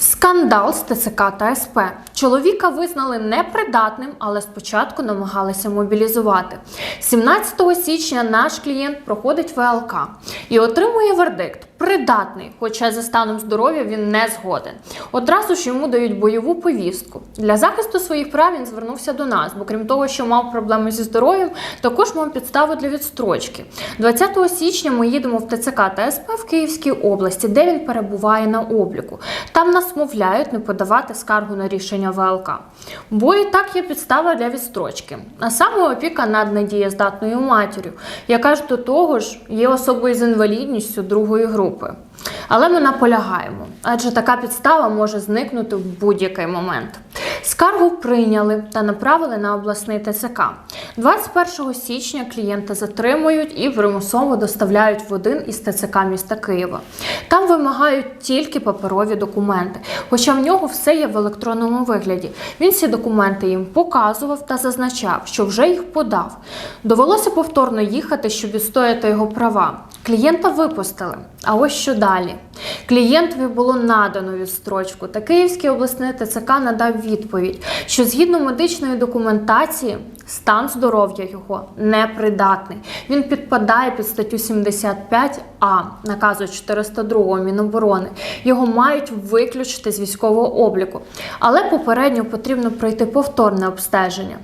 Скандал з ТЦК та СП. Чоловіка визнали непридатним, але спочатку намагалися мобілізувати. 17 січня наш клієнт проходить ВЛК і отримує вердикт придатний, хоча за станом здоров'я він не згоден. Одразу ж йому дають бойову повістку. Для захисту своїх прав він звернувся до нас, бо крім того, що мав проблеми зі здоров'ям, також мав підстави для відстрочки. 20 січня ми їдемо в ТЦК та СП в Київській області, де він перебуває на обліку. Там нас мовляють не подавати скаргу на рішення ВЛК. Бо і так є підстава для відстрочки. А саме опіка над недієздатною матір'ю, яка ж до того ж є особою з інвалідністю другої групи. Але ми наполягаємо, адже така підстава може зникнути в будь-який момент. Скаргу прийняли та направили на обласний ТСК. 21 січня клієнта затримують і примусово доставляють в один із ТЦК міста Києва. Там вимагають тільки паперові документи, хоча в нього все є в електронному вигляді. Він ці документи їм показував та зазначав, що вже їх подав. Довелося повторно їхати, щоб відстояти його права. Клієнта випустили. А ось що далі. Клієнтові було надано відстрочку, та Київський обласний ТЦК надав відповідь, що згідно медичної документації стан здоров'я його непридатний. Він підпадає під статтю 75а наказу 402 Міноборони. Його мають виключити з військового обліку, але попередньо потрібно пройти повторне обстеження.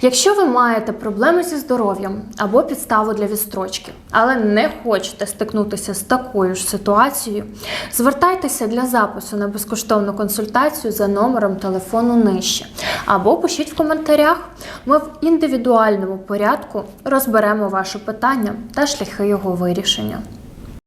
Якщо ви маєте проблеми зі здоров'ям або підставу для відстрочки, але не хочете стикнутися з такою ж ситуацією, звертайтеся для запису на безкоштовну консультацію за номером телефону нижче. Або пишіть в коментарях. Ми в індивідуальному порядку розберемо ваше питання та шляхи його вирішення.